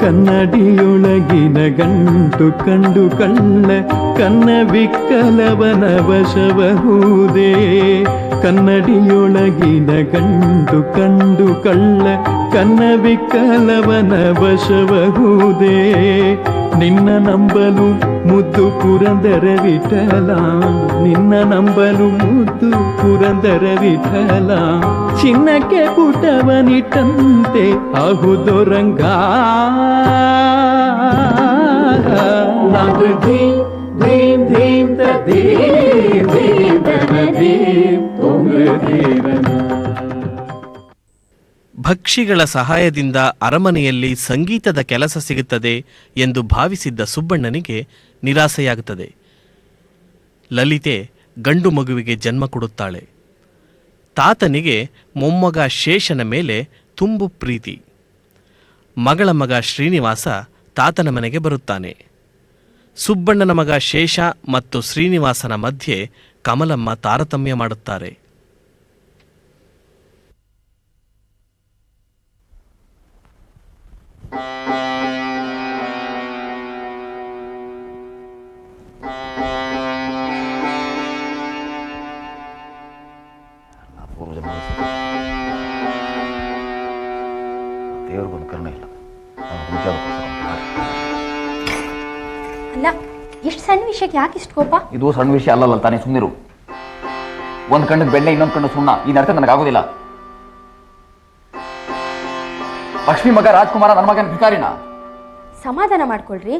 ಕನ್ನಡಿಯೊಳಗಿನ ಗಂಟು ಕಂಡು ಕಳ್ಳ ಕನ್ನವಿಕ್ಕಲವನ ವಶವಹುದೇ. ಕನ್ನಡಿಯೊಳಗಿನ ಗಂಟು ಕಂಡು ಕಳ್ಳ ಕನ್ನವಿಕ್ಕಲವನ ವಶವಹುದೇ ನಿನ್ನ ನಂಬಲು ಮುದ್ದು ಪುರಂದರ ವಿಠಲ ನಿನ್ನ ನಂಬಲು ಮುದ್ದು ಪುರಂದರ ವಿಠಲ ಚಿನ್ನಕ್ಕೆ ಪುಟವನಿಟ್ಟಂತೆ ಆಹುದೊರಂಗ ಧೀಂ ಧೀಂ ಧೀಂ ತ ಧೀಂ ಧೀಂ ತನ ಧೀಂ ತುಂಗ ಧೀರನ ಭಕ್ಷಿಗಳ ಸಹಾಯದಿಂದ ಅರಮನೆಯಲ್ಲಿ ಸಂಗೀತದ ಕೆಲಸ ಸಿಗುತ್ತದೆ ಎಂದು ಭಾವಿಸಿದ್ದ ಸುಬ್ಬಣ್ಣನಿಗೆ ನಿರಾಸೆಯಾಗುತ್ತದೆ. ಲಲಿತೆ ಗಂಡು ಮಗುವಿಗೆ ಜನ್ಮ ಕೊಡುತ್ತಾಳೆ. ತಾತನಿಗೆ ಮೊಮ್ಮಗ ಶೇಷನ ಮೇಲೆ ತುಂಬು ಪ್ರೀತಿ. ಮಗಳ ಮಗ ಶ್ರೀನಿವಾಸ ತಾತನ ಮನೆಗೆ ಬರುತ್ತಾನೆ. ಸುಬ್ಬಣ್ಣನ ಮಗ ಶೇಷ ಮತ್ತು ಶ್ರೀನಿವಾಸನ ಮಧ್ಯೆ ಕಮಲಮ್ಮ ತಾರತಮ್ಯ ಮಾಡುತ್ತಾರೆ. ದೇವ್ರಿಗೊಂದು ಕರುಣೆ ಇಲ್ಲ. ಅಲ್ಲ ಎಷ್ಟು ಸಣ್ಣ ವಿಷಯಕ್ಕೆ ಯಾಕೆ ಇಷ್ಟು ಕೋಪ? ಇದು ಸಣ್ಣ ವಿಷಯ ಅಲ್ಲಲ್ಲ ತಾನೇ ಸುಮ್ಮನಿರು ಒಂದು ಕಣ್ಣಿಗೆ ಬೆಣ್ಣೆ ಇನ್ನೊಂದು ಕಣ್ಣು ಸುಣ್ಣ. ಈ ನಡತೆ ನನಗಾಗೋದಿಲ್ಲ ಲಕ್ಷ್ಮಿ ಮಗ ರಾಜ್ಕುಮಾರ ನನ್ನ ಮಗನ ಭಿಕಾರಿನ. ಸಮಾಧಾನ ಮಾಡ್ಕೊಳ್ರಿ.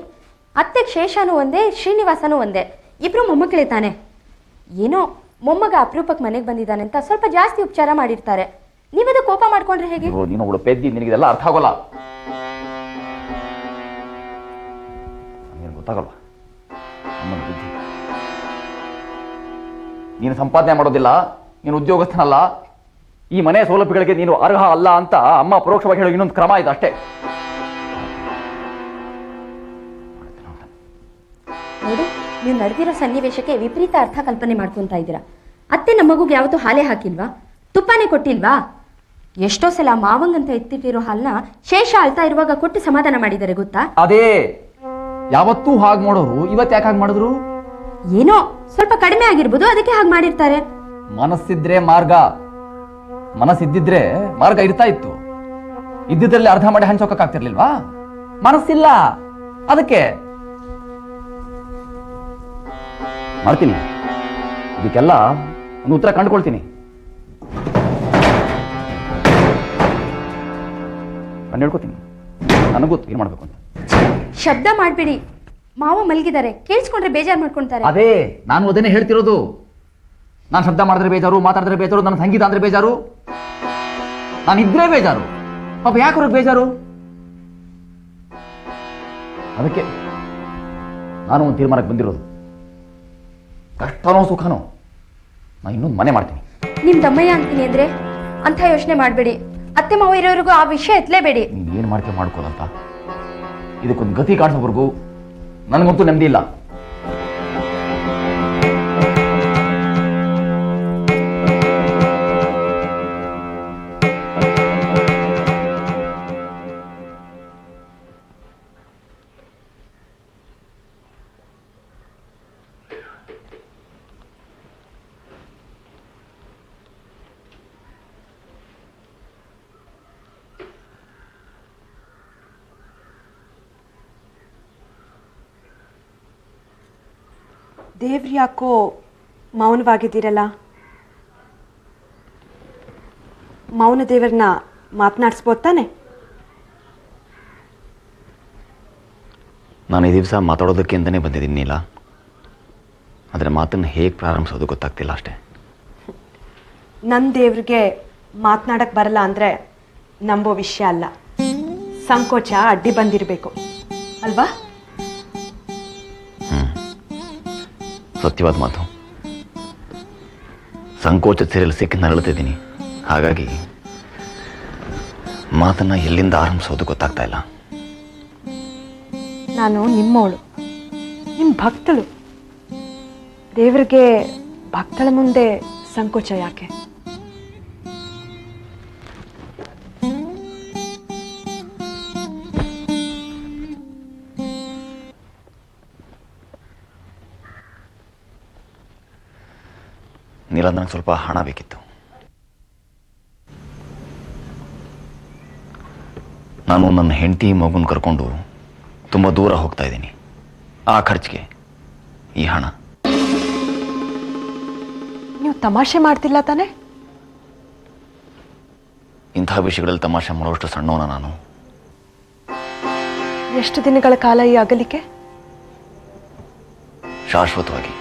ಅತ್ತೆ ಶೇಷನೂ ಒಂದೇ ಶ್ರೀನಿವಾಸನೂ ಒಂದೇ. ಇಬ್ರು ಮೊಮ್ಮಕ್ಕಳೇ ತಾನೆ ಏನೋ ಮೊಮ್ಮಗ ಅಪರೂಪಕ್ಕೆ ಮನೆಗೆ ಬಂದಿದ್ದಾನೆ ಅಂತ ಸ್ವಲ್ಪ ಜಾಸ್ತಿ ಉಪಚಾರ ಮಾಡಿರ್ತಾರೆ. ನೀವದು ಕೋಪ ಮಾಡ್ಕೊಂಡ್ರೆ ಹೇಗೆ? ನೀನು ಅವಳು ಪೆದ್ದಿ ನಿನಗಿದೆಲ್ಲ ಅರ್ಥ ಆಗೋಲ್ಲ. ನನಗೇನು ಗೊತ್ತಾಗಲ್ವಾ? ಅಮ್ಮನ ಬುದ್ಧಿ ನೀನು ಸಂಪಾದನೆ ಮಾಡೋದಿಲ್ಲ ನೀನು ಉದ್ಯೋಗಸ್ಥನಲ್ಲ. ಈ ಮನೆ ಸೌಲಭ್ಯಗಳಿಗೆ ನೀನು ಅರ್ಹ ಅಲ್ಲ ಅಂತ ಅಮ್ಮ ಪರೋಕ್ಷವಾಗಿ ಹೇಳೋ ಇನ್ನೊಂದು ಕ್ರಮ ಇದೆ ಅಷ್ಟೇ. ನೋಡಿ ನೀವು ನಡೆದಿರೋ ಸನ್ನಿವೇಶಕ್ಕೆ ವಿಪರೀತ ಅರ್ಥ ಕಲ್ಪನೆ ಮಾಡ್ಕೊಂತ ಇದ್ದೀರಾ. ಅತ್ತೆ ನಮ್ಮ ಮಗುಗೆ ಯಾವತ್ತೂ ಹಾಲೆ ಹಾಕಿಲ್ವಾ? ತುಪ್ಪನೇ ಕೊಟ್ಟಿಲ್ವಾ? ಎಷ್ಟೋ ಸಲ ಮಾವಂಗಂತ ಎತ್ತಿಟ್ಟಿರೋ ಹಾಲ್ನ ಶೇಷ ಅಳ್ತಾ ಇರುವಾಗ ಕೊಟ್ಟು ಸಮಾಧಾನ ಮಾಡಿದ್ದಾರೆ ಗೊತ್ತಾ? ಅದೇ ಯಾವತ್ತೂ ಹಾಗೆ ಮಾಡೋರು ಇವತ್ತು ಯಾಕೆ ಹಾಗೆ ಮಾಡಿದ್ರು? ಏನೋ ಸ್ವಲ್ಪ ಕಡಿಮೆ ಆಗಿರ್ಬೋದು ಅದಕ್ಕೆ ಹಾಗೆ ಮಾಡಿರ್ತಾರೆ. ಮನಸ್ಸಿದ್ರೆ ಮಾರ್ಗ. ಮನಸ್ಸಿದ್ದಿದ್ರೆ ಮಾರ್ಗ ಇರ್ತಾ ಇತ್ತು. ಇದ್ದಿದ್ರಲ್ಲಿ ಅರ್ಧ ಮಾಡಿ ಹಂಚೋಕಾಗ್ತಿರ್ಲಿಲ್ವಾ ಮನಸ್ಸಿಲ್ಲ. ಅದಕ್ಕೆ. ಮಾಡ್ತೀನಿ. ಇದಕ್ಕೆಲ್ಲ ಒಂದು ಉತ್ತರ ಕಂಡುಕೊಳ್ತೀನಿ. ನಾನು ಹೇಳ್ಕೊತೀನಿ. ನನಗೆ ಗೊತ್ತು ಏನು ಮಾಡಬೇಕು ಅಂತ. ಶಬ್ದ ಮಾಡಬೇಡಿ. ಮಾವ ಮಲಗಿದ್ದಾರೆ. ಕೇಳಿಸ್ಕೊಂಡ್ರೆ ಬೇಜಾರು ಮಾಡ್ಕೊಂತಾರೆ. ಅದೇ ನಾನು ಅದನ್ನೇ ಹೇಳ್ತಿರೋದು. ನಾನು ಶಬ್ದ ಮಾಡಿದ್ರೆ ಬೇಜಾರು ಮಾತಾಡಿದ್ರೆ ಬೇಜಾರು ನನ್ನ ಸಂಗೀತ ಅಂದ್ರೆ ಬೇಜಾರು. ನಾನು ಇದ್ರೆ ಬೇಜಾರು. ಪಾಪ ಯಾಕೆ ಅವ್ರಿಗೆ ಬೇಜಾರು? ಅದಕ್ಕೆ ನಾನು ಒಂದು ತೀರ್ಮಾನಕ್ಕೆ ಬಂದಿರೋದು. ಕಷ್ಟನೋ ಸುಖನೋ ನಾನು ಇನ್ನೊಂದು ಮನೆ ಮಾಡ್ತೀನಿ. ನಿಮ್ಮ ತಮ್ಮಯ್ಯ ಅಂತೀನಿ ಅಂದ್ರೆ ಅಂತ ಯೋಚನೆ ಮಾಡಬೇಡಿ. ಅತ್ತೆ ಮಾವ ಇರೋರಿಗೂ ಆ ವಿಷಯ ಎತ್ತಲೇಬೇಡಿ. ಏನ್ ಮಾಡ್ತೀವಿ ಮಾಡ್ಕೋದಂತ ಇದಕ್ಕೊಂದು ಗತಿ ಕಾಣಿಸೋವರೆಗೂ ನನಗಂತೂ ನೆಮ್ಮದಿ ಇಲ್ಲ. ದೇವ್ರು ಯಾಕೋ ಮೌನವಾಗಿದ್ದೀರಲ್ಲ? ಮೌನ ದೇವರನ್ನ ಮಾತನಾಡಿಸ್ಬೋದು ತಾನೆ? ನಾನು ಈ ದಿವಸ ಮಾತಾಡೋದಕ್ಕೆ ಅಂತಲೇ ಬಂದಿದ್ದೀನಿ ಇಲ್ಲ ಅದರ ಮಾತನ್ನು ಹೇಗೆ ಪ್ರಾರಂಭಿಸೋದು ಗೊತ್ತಾಗ್ತಿಲ್ಲ ಅಷ್ಟೇ. ನನ್ನ ದೇವ್ರಿಗೆ ಮಾತನಾಡಕ್ಕೆ ಬರಲ್ಲ ಅಂದರೆ ನಂಬೋ ವಿಷಯ ಅಲ್ಲ. ಸಂಕೋಚ ಅಡ್ಡಿ ಬಂದಿರಬೇಕು. ಅಲ್ವಾ? ಸತ್ಯವಾದ ಮಾತು. ಸಂಕೋಚ ಸೇರಲು ಸಿಕ್ಕಿ ನರಳುತ್ತಿದ್ದೀನಿ ಹಾಗಾಗಿ ಮಾತನ್ನ ಎಲ್ಲಿಂದ ಆರಂಭಿಸೋದು ಗೊತ್ತಾಗ್ತಾ ಇಲ್ಲ. ನಾನು ನಿಮ್ಮವಳು ನಿಮ್ಮ ಭಕ್ತಳು. ದೇವ್ರಿಗೆ ಭಕ್ತಳ ಮುಂದೆ ಸಂಕೋಚ ಯಾಕೆ? ನೀಲ ನನಗೆ ಸ್ವಲ್ಪ ಹಣ ಬೇಕಿತ್ತು. ನಾನು ನನ್ನ ಹೆಂಡತಿ ಮಗುನ ಕರ್ಕೊಂಡು ತುಂಬ ದೂರ ಹೋಗ್ತಾ ಇದ್ದೀನಿ. ಆ ಖರ್ಚಿಗೆ ಈ ಹಣ. ನೀವು ತಮಾಷೆ ಮಾಡ್ತಿಲ್ಲ ತಾನೆ? ಇಂಥ ವಿಷಯಗಳಲ್ಲಿ ತಮಾಷೆ ಮಾಡುವಷ್ಟು ಸಣ್ಣವನ ನಾನು. ಎಷ್ಟು ದಿನಗಳ ಕಾಲ ಈ ಅಗಲಿಕೆ? ಶಾಶ್ವತವಾಗಿ.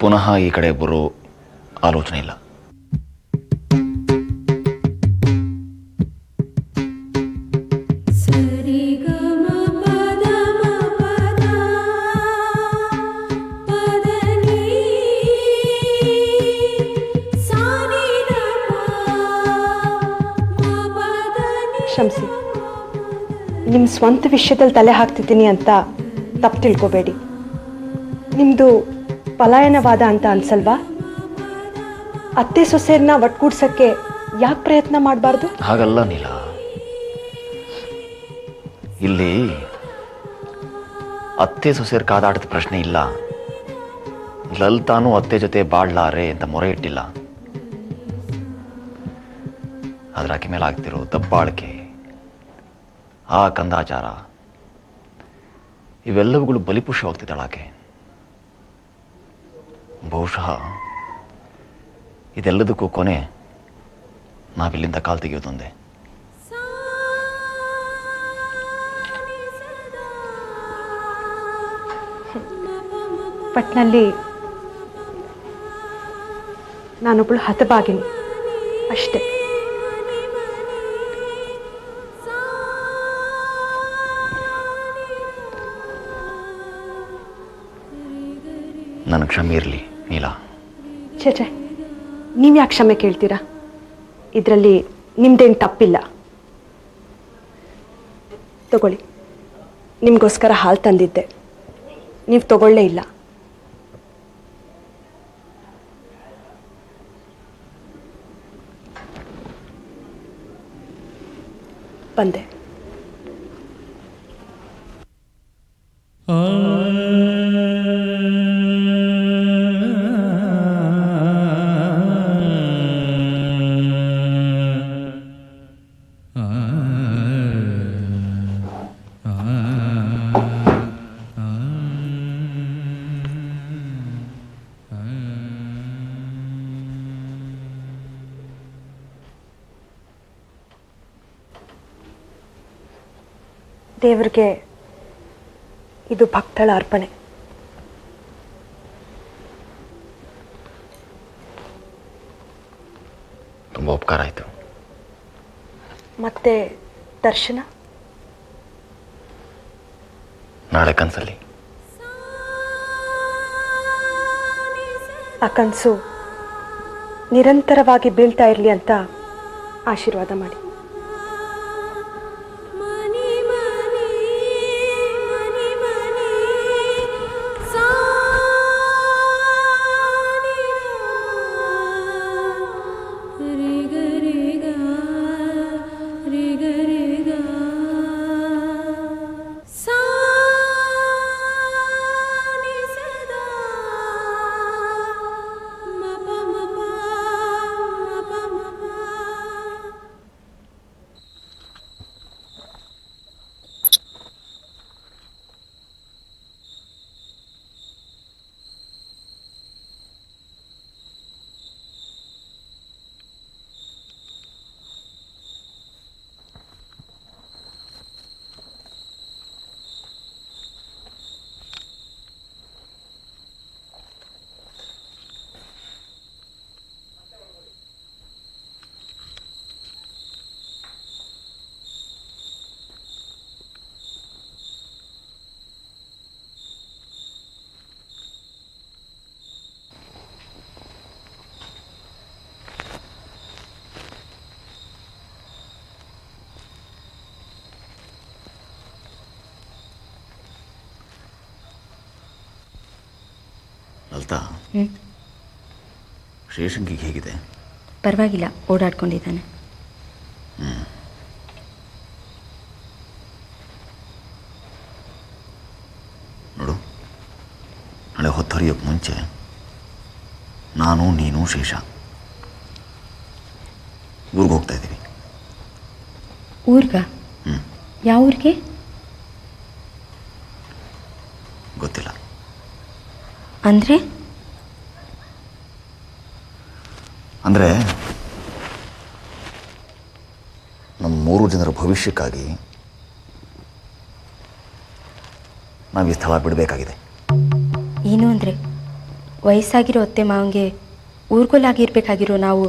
ಪುನಃ ಈ ಕಡೆ ಬರೋ ಆಲೋಚನೆ ಇಲ್ಲ. ನಿಮ್ಮ ಸ್ವಂತ ವಿಷಯದಲ್ಲಿ ತಲೆ ಹಾಕ್ತಿದ್ದೀನಿ ಅಂತ ತಪ್ಪು ತಿಳ್ಕೊಬೇಡಿ. ನಿಮ್ಮದು ಪಲಾಯನವಾದ ಅಂತ ಅನ್ಸಲ್ವಾ? ಅತ್ತೆ ಸೊಸೆಯನ್ನ ಒಟ್ಗೂಡ್ಸಕ್ಕೆ ಯಾಕೆ ಪ್ರಯತ್ನ ಮಾಡಬಾರ್ದು? ಹಾಗಲ್ಲ ನೀಲ. ಇಲ್ಲಿ ಅತ್ತೆ ಸೊಸೆಯರ್ ಕಾದಾಟದ ಪ್ರಶ್ನೆ ಇಲ್ಲ. ಲಲಿತಾನು ಅತ್ತೆ ಜೊತೆ ಬಾಳ್ಲಾರೆ ಅಂತ ಮೊರೆ ಇಟ್ಟಿಲ್ಲ. ಅದರ ಆಕೆ ಮೇಲೆ ಆಗ್ತಿರೋ ದಬ್ಬಾಳಿಕೆ, ಆ ಕಂದಾಚಾರ, ಇವೆಲ್ಲವುಗಳು ಬಲಿಪುಷ್ಯವಾಗ್ತಿದ್ದಾಳೆ ಆಕೆ ಬಹುಶಃ ಇದೆಲ್ಲದಕ್ಕೂ ಕೊನೆ ನಾವಿಲ್ಲಿಂದ ಕಾಲ್ ತೆಗೆಯೋದೊಂದೇ ಪಟ್ನಲ್ಲಿ ನಾನೊಬ್ಬಳು ಹತಭಾಗಿನಿ ಅಷ್ಟೇ. ನನಗೆ ಕ್ಷಮೆ ಇರಲಿ. ನೀಲ. ಛೇ ಛೇ. ನೀವು ಯಾಕೆ ಕ್ಷಮೆ ಕೇಳ್ತೀರಾ? ಇದರಲ್ಲಿ ನಿಮ್ದೇನು ತಪ್ಪಿಲ್ಲ. ತಗೊಳ್ಳಿ. ನಿಮಗೋಸ್ಕರ ಹಾಲು ತಂದಿದ್ದೆ. ನೀವು ತಗೊಳ್ಳೇ ಇಲ್ಲ. ಬಂದೆ. ದೇವ್ರಿಗೆ ಇದು ಭಕ್ತಳ ಅರ್ಪಣೆ. ತುಂಬ ಉಪಕಾರ ಆಯಿತು. ಮತ್ತೆ ದರ್ಶನ? ನಾಳೆ ಕನಸಲ್ಲಿ. ಆ ಕನಸು ನಿರಂತರವಾಗಿ ಬೀಳ್ತಾ ಇರಲಿ ಅಂತ ಆಶೀರ್ವಾದ ಮಾಡಿ. ಲಲಿತಾ ಶ್ರೀಶಂಕಿಗೆ ಹೇಗಿದೆ? ಪರವಾಗಿಲ್ಲ ಓಡಾಡ್ಕೊಂಡಿದ್ದಾನೆ. ನೋಡು ನಾಳೆ ಹೊತ್ತೊರಿಯೋಕ್ಕೆ ಮುಂಚೆ ನಾನು ನೀನು ಶೇಷ ಊರಿಗೆ ಹೋಗ್ತಾ ಇದ್ದೀವಿ. ಊರ್ಗ? ಯಾವ ಊರಿಗೆ? ಗೊತ್ತಿಲ್ಲ. ಅಂದರೆ? ಅಂದರೆ ನಮ್ಮ ಮೂರು ಜನರ ಭವಿಷ್ಯಕ್ಕಾಗಿ ನಾವು ಈ ಸ್ಥಳ ಬಿಡಬೇಕಾಗಿದೆ. ಏನು ಅಂದರೆ ವಯಸ್ಸಾಗಿರೋ ಅತ್ತೆ ಮಾವಂಗೆ ಊರ್ಗೋಲಾಗಿರ್ಬೇಕಾಗಿರೋ ನಾವು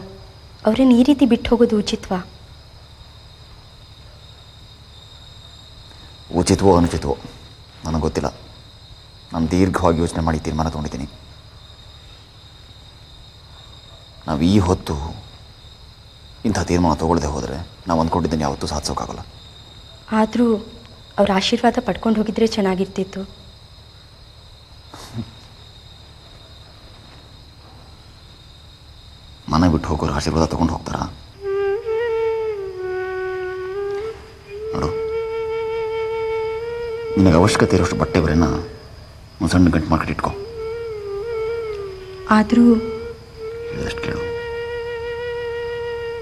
ಅವರನ್ನು ಈ ರೀತಿ ಬಿಟ್ಟು ಹೋಗೋದು ಉಚಿತ್ವಾ? ಉಚಿತವೋ ಅನುಚಿತವೋ ನನಗೆ ಗೊತ್ತಿಲ್ಲ. ನಾನು ದೀರ್ಘವಾಗಿ ಯೋಚನೆ ಮಾಡಿ ತೀರ್ಮಾನ ತೊಗೊಂಡಿದ್ದೀನಿ. ನಾವು ಈ ಹೊತ್ತು ಇಂಥ ತೀರ್ಮಾನ ತಗೊಳ್ಳದೆ ಹೋದರೆ ನಾವು ಅಂದ್ಕೊಂಡಿದ್ದೀನಿ ಯಾವತ್ತೂ ಸಾಧಿಸೋಕ್ಕಾಗಲ್ಲ ಆದರೂ ಅವ್ರ ಆಶೀರ್ವಾದ ಪಡ್ಕೊಂಡು ಹೋಗಿದ್ರೆ ಚೆನ್ನಾಗಿರ್ತಿತ್ತು. ಮನೆ ಬಿಟ್ಟು ಹೋಗೋರು ಆಶೀರ್ವಾದ ತಗೊಂಡು ಹೋಗ್ತಾರಾ? ನೋಡು ನಿನಗೆ ಅವಶ್ಯಕತೆ ಇರೋಷ್ಟು ಬಟ್ಟೆ ಬರೇನ ಒಂದು ಸಣ್ಣ ಗಂಟು ಮಾರ್ಕೆಟ್ ಇಟ್ಕೋ. ಆದರೂ ಹೇಳಿದಷ್ಟು ಕೇಳು.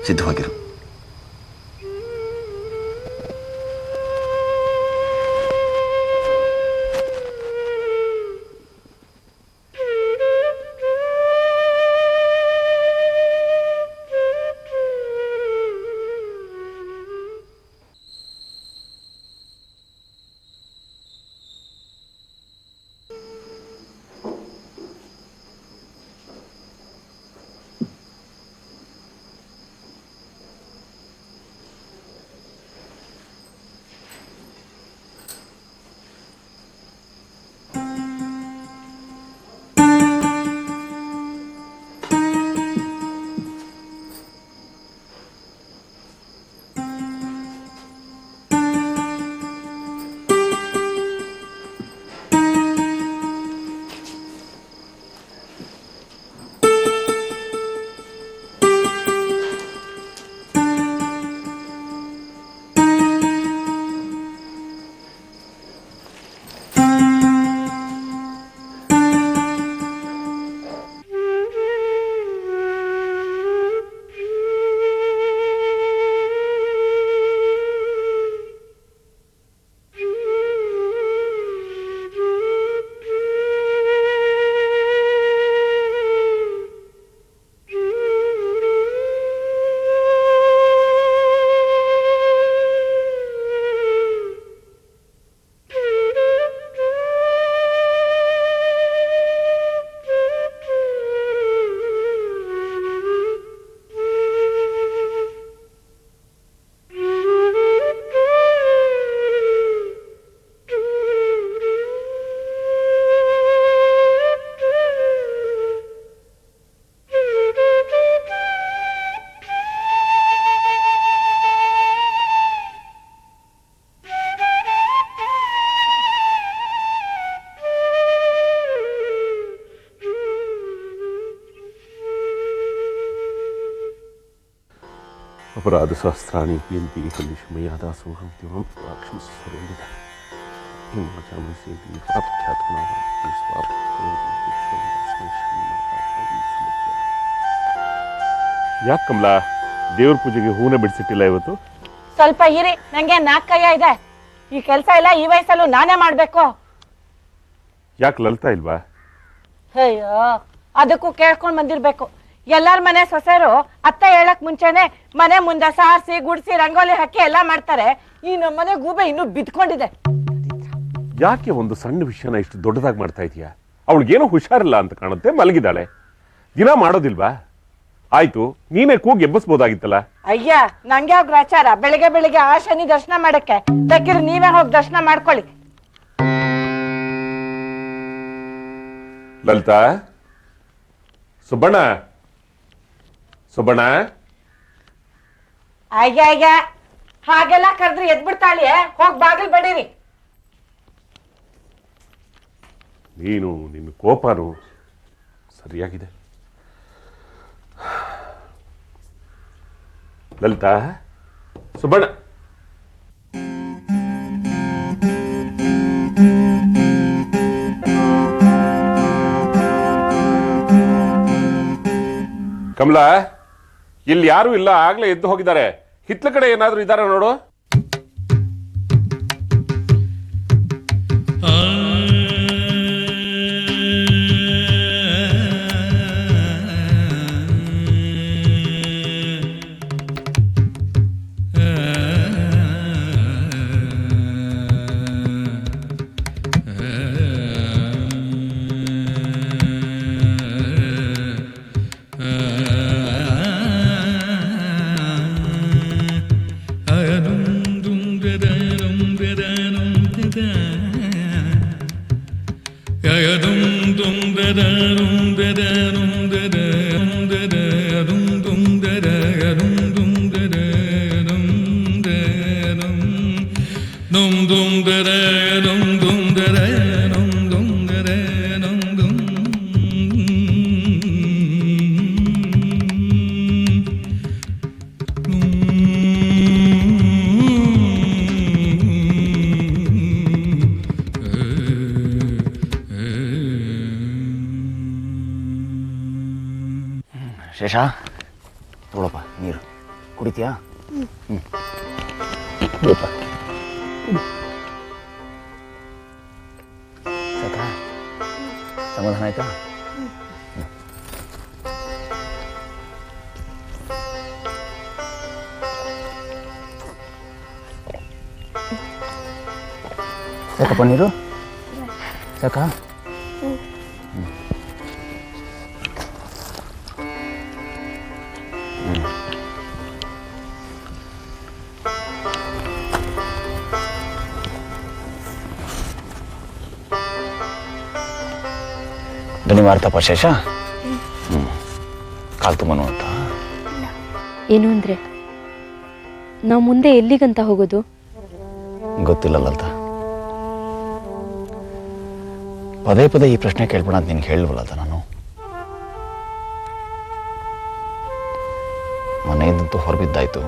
ಸಿದ್ಧವಾಗಿರು ಎಂತಿ ಕಲಿಶಮಯಾದ ಸೋಹಂ ದಿವಂ ಕ್ಷಮಿಸುವಂದಿದ ಯಾಕೆ ಕಮಲಾ? ದೇವ್ರ ಪೂಜೆಗೆ ಹೂನ ಬಿಡಿಸಿಟ್ಟಿಲ್ಲ ಇವತ್ತು? ಸ್ವಲ್ಪ ಇರಿ ನಂಗೆ ನಾಲ್ಕಯ್ಯ ಇದೆ. ಈ ಕೆಲಸ ಎಲ್ಲ ಈ ವಯಸ್ಸಲ್ಲೂ ನಾನೇ ಮಾಡ್ಬೇಕು. ಯಾಕೆ ಲಲಿತಾ ಇಲ್ವಾ? ಅಯ್ಯೋ ಅದಕ್ಕೂ ಕೇಳ್ಕೊಂಡ್ ಬಂದಿರ್ಬೇಕು. ಎಲ್ಲಾರ ಮನೆ ಸೊಸೆರು ಅತ್ತ ಹೇಳಕ್ ಮುಂಚೆನೆ ಮನೆ ಮುಂದೆ ಸಾರಿಸಿ ಗುಡ್ಸಿ ರಂಗೋಲಿ ಹಾಕಿ ಎಲ್ಲಾ ಮಾಡ್ತಾರೆ. ಈ ನಮ್ಮ ಮನೆ ಗೂಬೆ ಇನ್ನೂ ಬಿದ್ಕೊಂಡಿದೆ. ಯಾಕೆ ಒಂದು ಸಣ್ಣ ವಿಷಯನ ಇಷ್ಟು ದೊಡ್ಡದಾಗಿ ಮಾಡ್ತಾ ಇದೀಯಾ ಅವಳಿಗೇನೋ ಹುಷಾರಿಲ್ಲ ಅಂತ ಕಾಣುತ್ತೆ ಮಲಗಿದಾಳೆ ದಿನ ಮಾಡೋದಿಲ್ವಾ? ಆಯ್ತು ನೀನೇ ಕೂಗಿ ಎಬ್ಬಿಸ್ಬೋದಾಗಿತ್ತಲ್ಲ? ಅಯ್ಯ ನಂಗೆ ಯಾವ ಗ್ರಾಚಾರ? ಬೆಳಿಗ್ಗೆ ಬೆಳಿಗ್ಗೆ ಆ ಶನಿ ದರ್ಶನ ಮಾಡಕ್ಕೆ. ಬೇಕಿದ್ರೆ ನೀವೇ ಹೋಗಿ ದರ್ಶನ ಮಾಡ್ಕೊಳ್ಳಿ. ಲಲಿತಾ? ಸುಬ್ಬಣ್ಣ? ಸುಬ್ಬಣ್ಣ ಅಯ್ಯ ಅಯ್ಯ ಹಾಗೆಲ್ಲ ಕರೆದ್ರೆ ಎದ್ ಬಿಡ್ತಾಳೆ ಹೋಗ್ ಬಾಗಿಲ್ ಬಡೀರಿ. ನೀನು ನಿನ್ನ ಕೋಪನು ಸರಿಯಾಗಿದೆ. ಲಲಿತಾ ಸುಬ್ಬಣ್ಣ ಕಮಲಾ? ಇಲ್ಲಿ ಯಾರು ಇಲ್ಲ ಆಗ್ಲೇ ಎದ್ದು ಹೋಗಿದ್ದಾರೆ. ಹಿತ್ಲ ಕಡೆ ಏನಾದ್ರೂ ಇದಾರೆ ನೋಡು? ಶೇಷ ತಗೊಳಪ್ಪ ನೀರು ಕುಡಿತೀಯಾ ಹ್ಞೂ ಕುಡಿಯಪ್ಪ ಸಾಕಾ ಸಮಾಧಾನ ಆಯ್ತಾ ಸಾಕಪ್ಪ ನೀರು ಸಾಕಾ ದನಿ ಮಾರ್ತಪ್ಪ ಶೇಷ? ಹ್ಞೂ ಕಾಲು ತುಂಬನು ಅಂತ. ಏನು ಅಂದರೆ ನಾವು ಮುಂದೆ ಎಲ್ಲಿಗಂತ ಹೋಗೋದು? ಗೊತ್ತಿಲ್ಲಲ್ಲ ಅಂತ ಪದೇ ಪದೇ ಈ ಪ್ರಶ್ನೆ ಕೇಳ್ಬೇಡ ಅಂತ ನಿನ್ಗೆ ಹೇಳಲ್ವಲ್ಲ ನಾನು. ಮನೆಯಿಂದಂತೂ ಹೊರಬಿದ್ದಾಯ್ತು.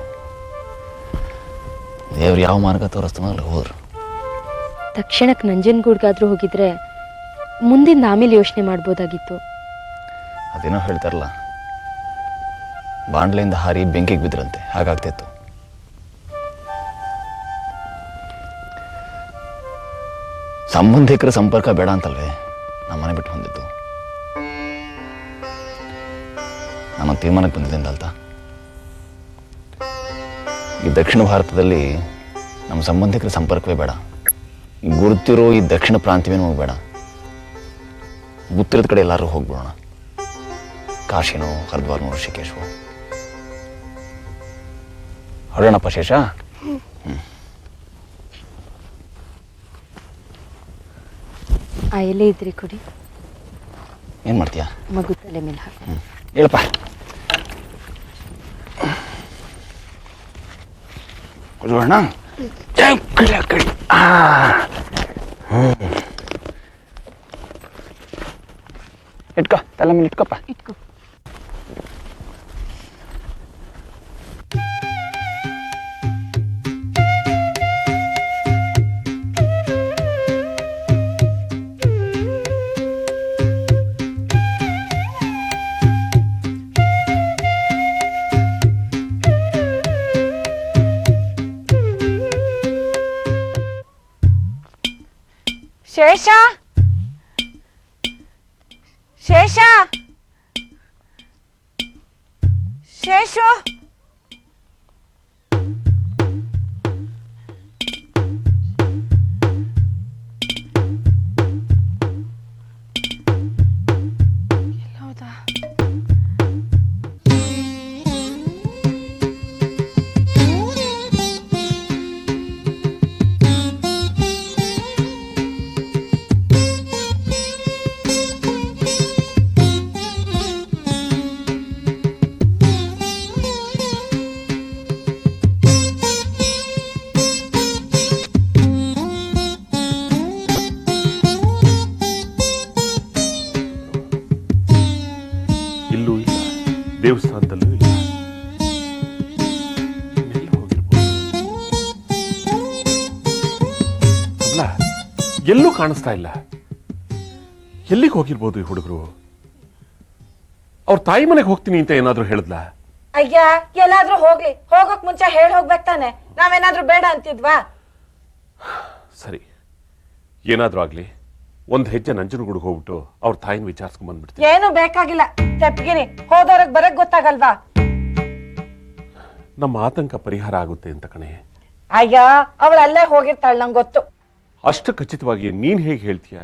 ದೇವ್ರು ಯಾವ ಮಾರ್ಗ ತೋರಿಸ್ತಾನೋ ಅಲ್ಲಿ ಹೋದ್ರು. ತಕ್ಷಣಕ್ಕೆ ನಂಜನಗೂಡ್ಗಾದ್ರೂ ಹೋಗಿದ್ರೆ ಮುಂದಿಂದ ಆಮೇಲೆ ಯೋಚನೆ ಮಾಡ್ಬೋದಾಗಿತ್ತು. ಅದೇನೋ ಹೇಳ್ತಾರಲ್ಲ ಬಾಂಡ್ಲೆಯಿಂದ ಹಾರಿ ಬೆಂಕಿಗೆ ಬಿದ್ರಂತೆ, ಹಾಗಾಗ್ತಿತ್ತು. ಸಂಬಂಧಿಕರ ಸಂಪರ್ಕ ಬೇಡ ಅಂತಲ್ವೇ, ನಮ್ಮ ಮನೆ ಬಿಟ್ಟು ಹೊಂದಿದ್ದು ನಮ್ಮ ತೀರ್ಮಾನಕ್ಕೆ ಬಂದಿದ್ದೆ ಅಂತ ಈ ದಕ್ಷಿಣ ಭಾರತದಲ್ಲಿ ನಮ್ಮ ಸಂಬಂಧಿಕರ ಸಂಪರ್ಕವೇ ಬೇಡ. ಗುರುತಿರೋ ಈ ದಕ್ಷಿಣ ಪ್ರಾಂತ್ಯವೇ ನಮಗೆ ಬೇಡ. ಉತ್ತರದ ಕಡೆ ಎಲ್ಲರೂ ಹೋಗ್ಬಿಡೋಣ. ಕಾಶಿನೋ ಹರಿದ್ವಾರನೋ ಋಷಿಕೇಶೋ ಹೊರಡೋಣಪ್ಪ ಶೇಷ. ಆ ಎಲೆ ಇದ್ರಿ ಕೊಡಿ. ಏನು ಮಾಡ್ತೀಯಾ? ಮಗು ತಲೆ ಮೇಲೆ ಹಾಕಿ. ಹೇಳಪ್ಪ. ಕುತ್ಕೊಳ್ಳೋಣ. ಕಳಿ ಕಳಿ ಆ. ಹ್ಮ್. ಇಟ್ಕೋ ತಲೆ ಮೇಲೆ ಇಟ್ಕೊಪ್ಪ ಇಟ್ಕೋ ಶೇಷ ಶೇಷ ಶೇಷು ಹೌದಾ ದೇವಸ್ಥಾನದಲ್ಲೂ ಇಲ್ಲ. ಅಲ್ಲ ಎಲ್ಲೂ ಕಾಣಿಸ್ತಾ ಇಲ್ಲ. ಎಲ್ಲಿಗೆ ಹೋಗಿರ್ಬೋದು ಈ ಹುಡುಗರು? ಅವ್ರ ತಾಯಿ ಮನೆಗೆ ಹೋಗ್ತೀನಿ ಅಂತ ಏನಾದ್ರು ಹೇಳಿದ್ಲಾ? ಅಯ್ಯ ಎಲ್ಲಾದ್ರೂ ಹೋಗ್ಲಿ. ಹೋಗಕ್ ಮುಂಚೆ ಹೇಳಿ ಹೋಗ್ಬೇಕು ತಾನೆ ನಾವೇನಾದ್ರೂ ಬೇಡ ಅಂತಿದ್ವಾ? ಸರಿ. ಏನಾದ್ರೂ ಆಗ್ಲಿ. ಒಂದ್ ಹೆಜ್ಜೆ ನಂಜನಗೂಡಿಗೆ ಹೋಗ್ಬಿಟ್ಟು ಅವ್ರ ತಾಯಿನ ವಿಚಾರಿಸ್ಕೊಂಡ್ ಬಂದ್ಬಿಡ್ತೀನಿ. ಏನು ಬೇಕಾಗಿಲ್ಲ. ತೆಪ್ಗಿರಿ ಹೋದವ್ರಿಗೆ ಬರಕ್ ಗೊತ್ತಾಗಲ್ವಾ? ನಮ್ಮ ಆತಂಕ ಪರಿಹಾರ ಆಗುತ್ತೆ ಅಂತ ಕಣೆ. ಅಯ್ಯ ಅವಳು ಅಲ್ಲೇ ಹೋಗಿರ್ತಾಳ ನಂಗೆ ಗೊತ್ತು. ಅಷ್ಟು ಖಚಿತವಾಗಿ ನೀನ್ ಹೇಗೆ ಹೇಳ್ತೀಯ?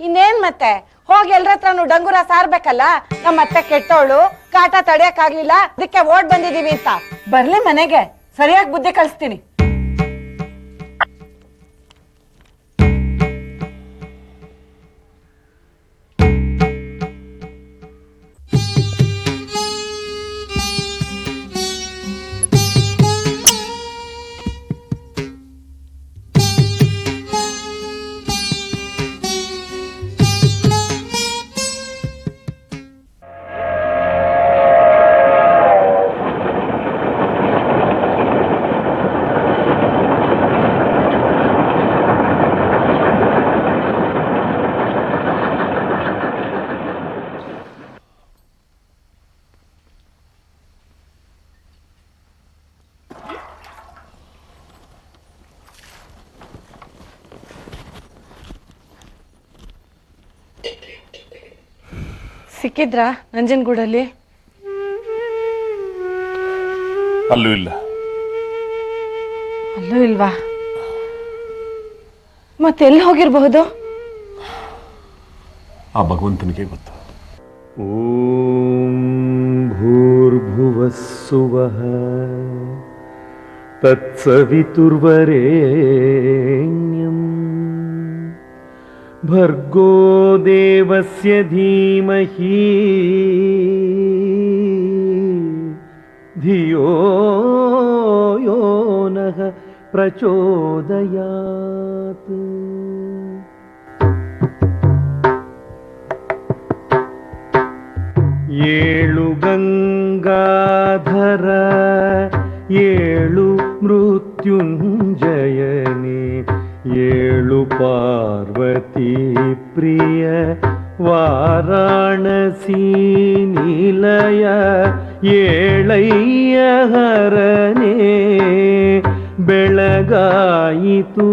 ಇನ್ನೇನ್ ಮತ್ತೆ? ಹೋಗಿ ಎಲ್ರ ಹತ್ರನು ಡಂಗುರ ಸಾರ್ಬೇಕಲ್ಲ? ನಮ್ಮ ಅತ್ತೆ ಕೆಟ್ಟವಳು ಕಾಟ ತಡಿಯಕ್ ಆಗ್ಲಿಲ್ಲ ಅದಕ್ಕೆ ಓಡ್ ಬಂದಿದೀವಿ ಅಂತ. ಬರ್ಲಿ ಮನೆಗೆ. ಸರಿಯಾಗಿ ಬುದ್ಧಿ ಕಳಿಸ್ತೀನಿ ಸಿಕ್ಕಿದ್ರ ನಂಜನಗೂಡಲ್ಲಿ? ಅಲ್ಲೂ ಇಲ್ಲ. ಅಲ್ಲೂ ಇಲ್ವಾ? ಮತ್ತೆಲ್ಲಿ ಹೋಗಿರ್ಬಹುದು? ಆ ಭಗವಂತನಿಗೆ ಗೊತ್ತು. ಓಂ ಭೂರ್ಭುವ ಸುವ ತತ್ಸವಿತುರ್ವರೇ भर्गो देवस्य धीमहि धियो यो नः प्रचोदयात् ಏಳು ಗಂಗಾಧರ ಏಳು ಮೃತ್ಯುಂಜಯನೆ ಏಳು ಪಾರ್ವತಿ ಪ್ರಿಯ ವಾರಾಣಸಿ ನಿಲಯ ಏಳಯ್ಯ ಹರನೇ ಬೆಳಗಾಯಿತು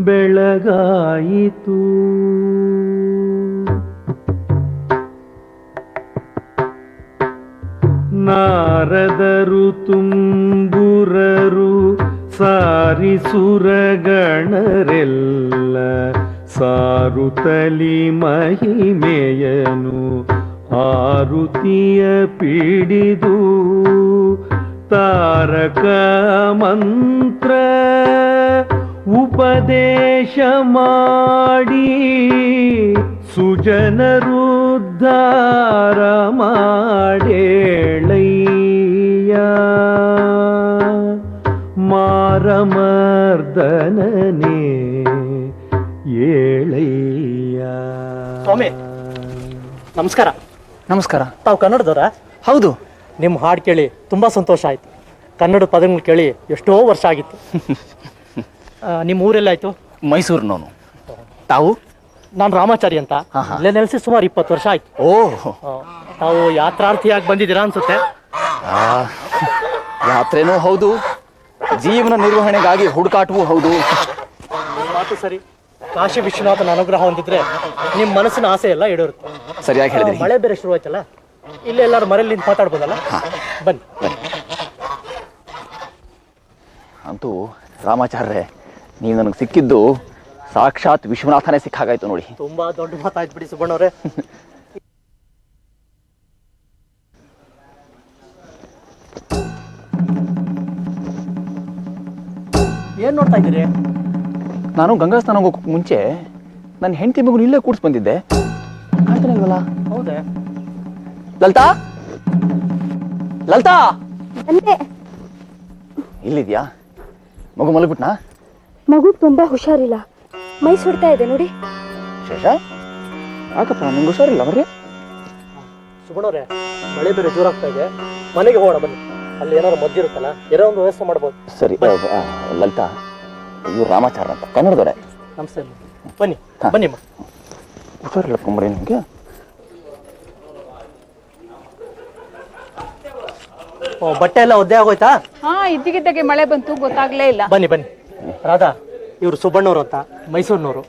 ಬೆಳಗಾಯಿತು. ನಾರದರು ತುಂಬುರರು ಸಾರಿಸುರಗಣರೆಲ್ಲ ಸಾರುತಲಿ ಮಹಿಮೆಯನು ಆರುತಿಯ ಪೀಡಿದು ತಾರಕ ಮಂತ್ರ ಉಪದೇಶ ಮಾಡಿ ಸುಜನರುದ್ಧಾರ ಮಾಡೇಳಯ್ಯ ಏಳಯ್ಯ. ಸ್ವಾಮಿ ನಮಸ್ಕಾರ. ನಮಸ್ಕಾರ. ತಾವು ಕನ್ನಡದವರ? ಹೌದು. ನಿಮ್ಮ ಹಾಡು ಕೇಳಿ ತುಂಬ ಸಂತೋಷ ಆಯಿತು. ಕನ್ನಡ ಪದಗಳು ಕೇಳಿ ಎಷ್ಟೋ ವರ್ಷ ಆಗಿತ್ತು. ನಿಮ್ಮ ಊರೆಲ್ಲ ಆಯಿತು? ಮೈಸೂರಿನವನು. ತಾವು? ನಾನು ರಾಮಾಚಾರಿ ಅಂತ. ಇಲ್ಲೇ ನೆಲೆಸಿ ಸುಮಾರು ಇಪ್ಪತ್ತು ವರ್ಷ ಆಯ್ತು. ಓ. ತಾವು ಯಾತ್ರಾರ್ಥಿಯಾಗಿ ಬಂದಿದ್ದೀರಾ ಅನ್ಸುತ್ತೆ? ಯಾತ್ರೆನೂ ಹೌದು. ಜೀವನ ನಿರ್ವಹಣೆಗಾಗಿ ಹುಡುಕಾಟವೂ ಹೌದು. ಮಾತು ಸರಿ. ಕಾಶಿ ವಿಶ್ವನಾಥನ ಅನುಗ್ರಹ ಹೊಂದಿದ್ರೆ ನಿಮ್ಮ ಮನಸ್ಸಿನ ಆಸೆ ಎಲ್ಲ ಈಡೇರುತ್ತೆ. ಸರಿಯಾಗಿ ಹೇಳಿದ್ರೆ. ಮಳೆ ಬೇರೆ ಶುರುವಾಯ್ತಲ್ಲ? ಆಯ್ತಲ್ಲ ಇಲ್ಲಿ ಮನೇಲಿ ನಿಂತು ಮಾತಾಡ್ಬೋದಲ್ಲ? ಬನ್ನಿ. ಅಂತೂ ರಾಮಾಚಾರ್ಯ ನೀವು ನನಗೆ ಸಿಕ್ಕಿದ್ದು ಸಾಕ್ಷಾತ್ ವಿಶ್ವನಾಥನೇ ಸಿಕ್ಕಾಗಾಯ್ತು ನೋಡಿ. ತುಂಬಾ ದೊಡ್ಡ ಮಾತಾಯ್ತು ಬಿಡಿ ಸುಬ್ಬಣ್ಣವ್ರೆ. ಏನ್ ನೋಡ್ತಾ ಇದ್ದೀರಿ? ನಾನು ಗಂಗಾ ಸ್ನಾನ ಹೋಗೋಕೆ ಮುಂಚೆ ನನ್ನ ಹೆಂಡತಿ ಮಗು ಇಲ್ಲೇ ಕೂಡ್ಸ್ ಬಂದಿದ್ದೆ. ಕಾಣ್ತಾನೆ ಇಲ್ವಲ್ಲ? ಹೌದೇ. ಲಲಿತಾ? ಲಲಿತಾ? ಬಂದೆ ಇಲ್ಲಿದ್ಯಾ? ಮಗು ಮಲಗ್ಬಿಟ್ನಾ? ಮಗು ತುಂಬಾ ಹುಷಾರಿಲ್ಲ. ಮೈ ಸುಡ್ತಾ ಇದೆ ನೋಡಿ. ಶೇಷ? ಯಾಕಪ್ಪ ನಂಗೆ ಹುಷಾರಿಲ್ಲ ಬರ್ರಿ. ಸುಬ್ಬಣ್ಣವ್ರೆ ಮಳೆ ಬೇರೆ ಜೋರಾಗ್ತಾ ಇದೆ. ಮನೆಗೆ ಹೋಗೋಣ ಬನ್ನಿ. ಅಲ್ಲಿ ಏನಾದ್ರು ಮದ್ದಿರುತ್ತಲ್ಲ ಏನೋ ಒಂದು ವ್ಯವಸ್ಥೆ ಮಾಡ್ಬೋದು. ಸರಿ ಲಲಿತಾ ಇವ್ರು ರಾಮಾಚಾರ ಅಂತ ಕನ್ನಡದವ್ರೆ. ನಮಸ್ತೆ ಬನ್ನಿ ಬನ್ನಿ ಹುಷಾರಿಲ್ಲ ಕುಂಬ್ರಿ ನಿಮಗೆ. ಓ ಬಟ್ಟೆ ಎಲ್ಲ ಒದ್ದೆ ಆಗೋಯ್ತಾ? ಹಾ ಇದ್ದಿಗಿದ್ದಾಗೆ ಮಳೆ ಬಂತು ಗೊತ್ತಾಗ್ಲೇ ಇಲ್ಲ. ಬನ್ನಿ ಬನ್ನಿ. ರಾಧಾ ಇವರು ಸುಬ್ಬಣ್ಣವ್ರು ಅಂತ ಮೈಸೂರಿನವರು.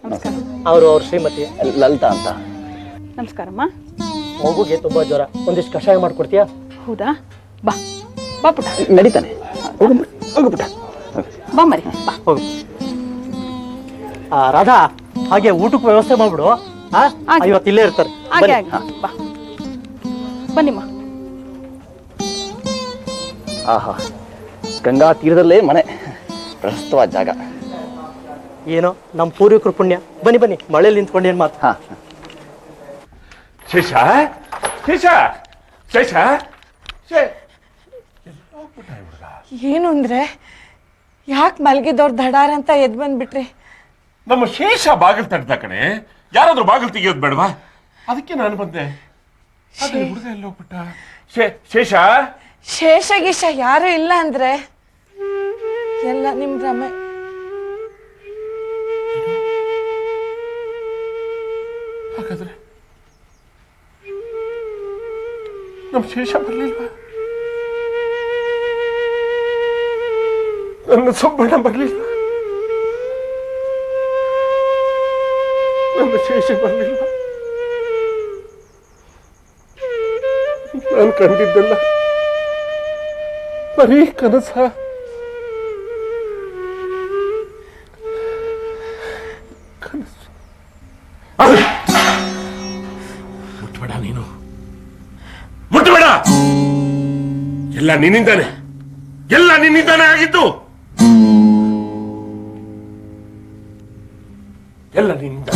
ಅವರು ಅವ್ರ ಶ್ರೀಮತಿ. ಲಲಿತಾ ಅಂತ. ನಮಸ್ಕಾರಮ್ಮ. ಮಗುಗೆ ತುಂಬಾ ಜ್ವರ. ಒಂದಿಷ್ಟು ಕಷಾಯ ಮಾಡ್ಕೊಡ್ತೀಯಾ? ಹೌದಾ? ಬಾ ಬಾ ಪುಟ ನಡೀತಾನೆ. ಹೋಗು ಪುಟ ಬಾ ಮರಿ ಬಾ. ಹೋಗು. ಆ, ರಾಧಾ ಹಾಗೆ ಊಟಕ್ಕೆ ವ್ಯವಸ್ಥೆ ಮಾಡ್ಬಿಡು. ಆ? ಹಾಗೆ. ಇವತ್ತು ಇಲ್ಲೇ ಇರ್ತಾರೆ. ಹಾಗೆ ಬನ್ನಿ. ಹಾಗೆ. ಬಾ. ಬನ್ನಿಮ್ಮ. ಆಹಾ ಗಂಗಾ ತೀರದಲ್ಲೇ ಮನೆ. ಪ್ರಸ್ತವಾದ ಜಾಗ. ಏನೋ ನಮ್ಮ ಪೂರ್ವಿಕರು ಪುಣ್ಯ. ಬನ್ನಿ ಬನ್ನಿ. ಮಳೆಯಲ್ಲಿ ನಿಂತ್ಕೊಂಡು ಏನ್ ಮಾತು? ಹಾ. ಶೇಷ? ಶೇಷ? ಶೇಷ? ಶೇ ಏನು ಅಂದ್ರೆ ಯಾಕೆ ಮಲಗಿದವ್ರು ದಡಾರ್ ಅಂತ ಎದ್ ಬಂದ್ಬಿಟ್ರಿ? ನಮ್ಮ ಶೇಷ ಬಾಗಿಲು ತಡ್ದ ಕಣೆ. ಯಾರಾದ್ರೂ ಬಾಗಿಲು ತೆಗಿಯೋದು ಬೇಡವಾ? ಅದಕ್ಕೆ ನಾನು ಬಂದೆ. ಅದೇ ಹುಡುಗ ಎಲ್ಲಿ ಹೋಗ್ಬಿಟ್ಟ? ಶೇ- ಶೇಷ? ಶೇಷ ಗೀಷ ಯಾರು ಇಲ್ಲ ಅಂದ್ರೆ ಎಲ್ಲ ನಿಮ್ ರಮೆ ಹಾಗಾದ್ರೆ ನಮ್ಮ ಶೇಷ ಬರ್ಲಿಲ್ವಾ? ನನ್ನ ಸೊಬ್ಬಣ್ಣ ಬರ್ಲಿಲ್ವಾ? ನನ್ನ ಶೇಷ ಬರಲಿಲ್ಲ ನಾನು ಕಂಡಿದ್ದಲ್ಲ ಬರೀ ಕನಸ. ನೀನು. ಎಲ್ಲ ನಿನ್ನಿಂದಾನೆ. ಎಲ್ಲ ನಿನ್ನಿಂದಾನೆ ಆಗಿದ್ದು. ಎಲ್ಲ ನಿನ್ನಿಂದ